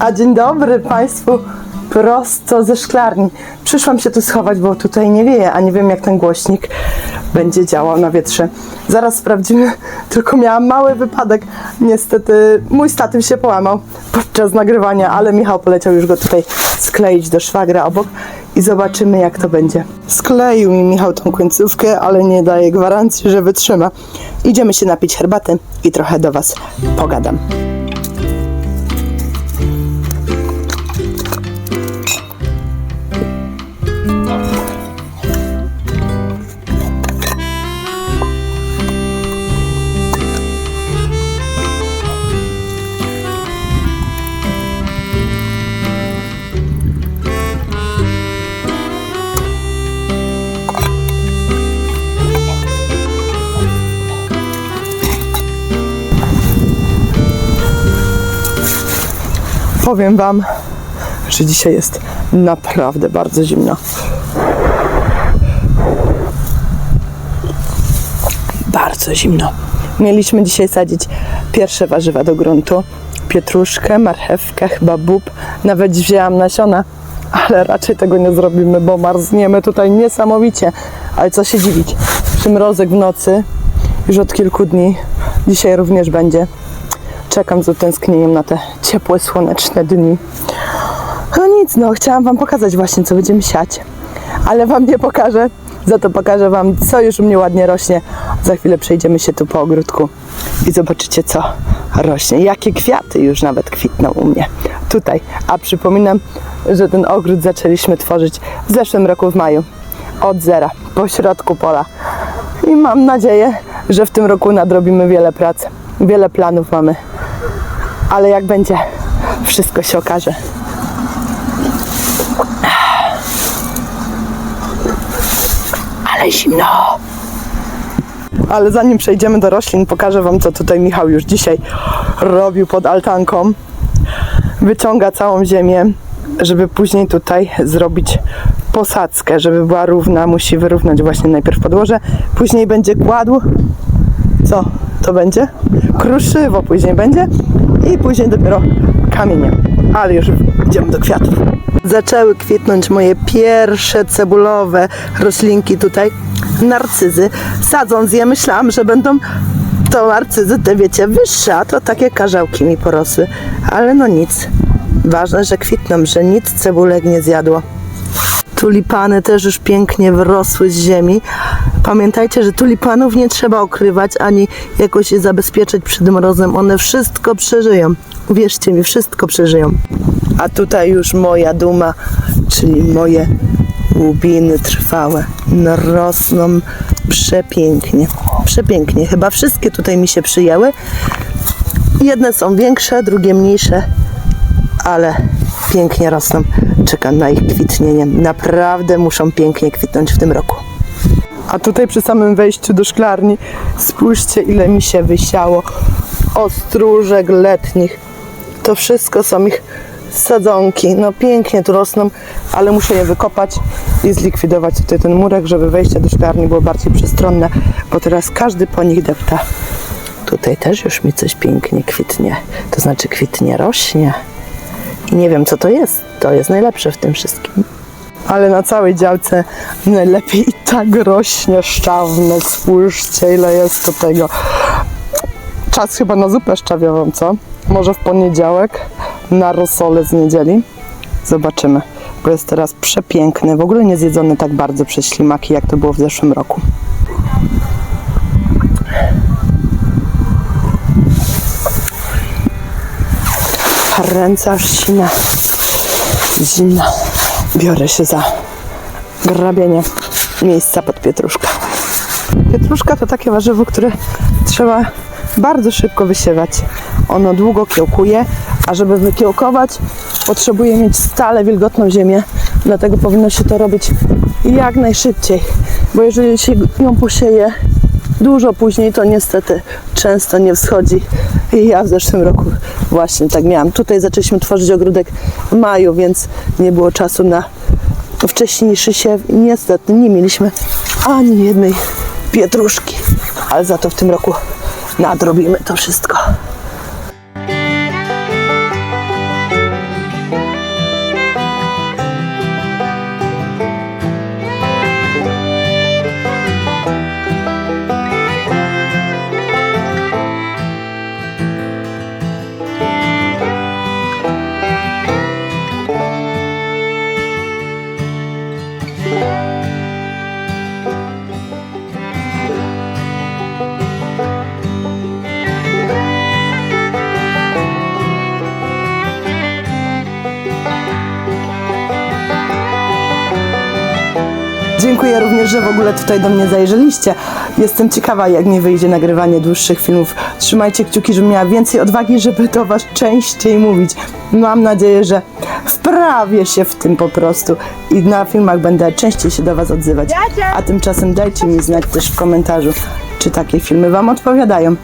A dzień dobry Państwu prosto ze szklarni. Przyszłam się tu schować, bo tutaj nie wieje, a nie wiem jak ten głośnik będzie działał na wietrze. Zaraz sprawdzimy, tylko miałam mały wypadek. Niestety mój statyw się połamał podczas nagrywania, ale Michał poleciał już go tutaj skleić do szwagra obok i zobaczymy jak to będzie. Skleił mi Michał tą końcówkę, ale nie daje gwarancji, że wytrzyma. Idziemy się napić herbaty i trochę do Was pogadam. Powiem Wam, że dzisiaj jest naprawdę bardzo zimno. Bardzo zimno. Mieliśmy dzisiaj sadzić pierwsze warzywa do gruntu. Pietruszkę, marchewkę, chyba bób. Nawet wzięłam nasiona, ale raczej tego nie zrobimy, bo marzniemy tutaj niesamowicie. Ale co się dziwić, przymrozek w nocy już od kilku dni. Dzisiaj również będzie. Czekam z utęsknieniem na te ciepłe, słoneczne dni. No nic, no chciałam Wam pokazać właśnie, co będziemy siać. Ale Wam nie pokażę, za to pokażę Wam, co już u mnie ładnie rośnie. Za chwilę przejdziemy się tu po ogródku i zobaczycie, co rośnie. Jakie kwiaty już nawet kwitną u mnie tutaj. A przypominam, że ten ogród zaczęliśmy tworzyć w zeszłym roku w maju. Od zera, po środku pola. I mam nadzieję, że w tym roku nadrobimy wiele prac. Wiele planów mamy. Ale jak będzie, wszystko się okaże. Ale zimno. Ale zanim przejdziemy do roślin, pokażę Wam, co tutaj Michał już dzisiaj robił pod altanką. Wyciąga całą ziemię, żeby później tutaj zrobić posadzkę, żeby była równa. Musi wyrównać właśnie najpierw podłoże, później będzie kładł. Co to będzie? Kruszywo później będzie i później dopiero kamieniem. Ale już idziemy do kwiatów. Zaczęły kwitnąć moje pierwsze cebulowe roślinki tutaj, narcyzy. Sadząc je myślałam, że będą to narcyzy te wiecie wyższe, a to takie karzełki mi porosły. Ale no nic. Ważne, że kwitną, że nic cebulek nie zjadło. Tulipany też już pięknie wyrosły z ziemi. Pamiętajcie, że tulipanów nie trzeba okrywać ani jakoś je zabezpieczyć przed mrozem. One wszystko przeżyją. Uwierzcie mi, wszystko przeżyją. A tutaj już moja duma, czyli moje łubiny trwałe. Rosną przepięknie. Przepięknie. Chyba wszystkie tutaj mi się przyjęły. Jedne są większe, drugie mniejsze, ale pięknie rosną. Czekam na ich kwitnienie. Naprawdę muszą pięknie kwitnąć w tym roku. A tutaj przy samym wejściu do szklarni spójrzcie ile mi się wysiało ostróżek letnich. To wszystko są ich sadzonki. No pięknie tu rosną, ale muszę je wykopać i zlikwidować tutaj ten murek, żeby wejście do szklarni było bardziej przestronne, bo teraz każdy po nich depta. Tutaj też już mi coś pięknie kwitnie. To znaczy kwitnie rośnie. I nie wiem co to jest. To jest najlepsze w tym wszystkim. Ale na całej działce najlepiej i tak rośnie szczawnek. Spójrzcie ile jest tu tego. Czas chyba na zupę szczawiową, co? Może w poniedziałek na rosolę z niedzieli. Zobaczymy, bo jest teraz przepiękny. W ogóle nie zjedzony tak bardzo przez ślimaki, jak to było w zeszłym roku. Ręce aż. Zimna. Biorę się za grabienie miejsca pod pietruszkę. Pietruszka to takie warzywo, które trzeba bardzo szybko wysiewać. Ono długo kiełkuje, a żeby wykiełkować potrzebuje mieć stale wilgotną ziemię. Dlatego powinno się to robić jak najszybciej. Bo jeżeli się ją posieje dużo później, to niestety często nie wschodzi. I ja w zeszłym roku właśnie tak miałam. Tutaj zaczęliśmy tworzyć ogródek w maju, więc nie było czasu na wcześniejszy siew. Niestety nie mieliśmy ani jednej pietruszki. Ale za to w tym roku nadrobimy to wszystko. Dziękuję również, że w ogóle tutaj do mnie zajrzeliście. Jestem ciekawa, jak mi wyjdzie nagrywanie dłuższych filmów. Trzymajcie kciuki, żebym miała więcej odwagi, żeby do Was częściej mówić. Mam nadzieję, że wprawię się w tym po prostu i na filmach będę częściej się do Was odzywać. A tymczasem dajcie mi znać też w komentarzu, czy takie filmy Wam odpowiadają.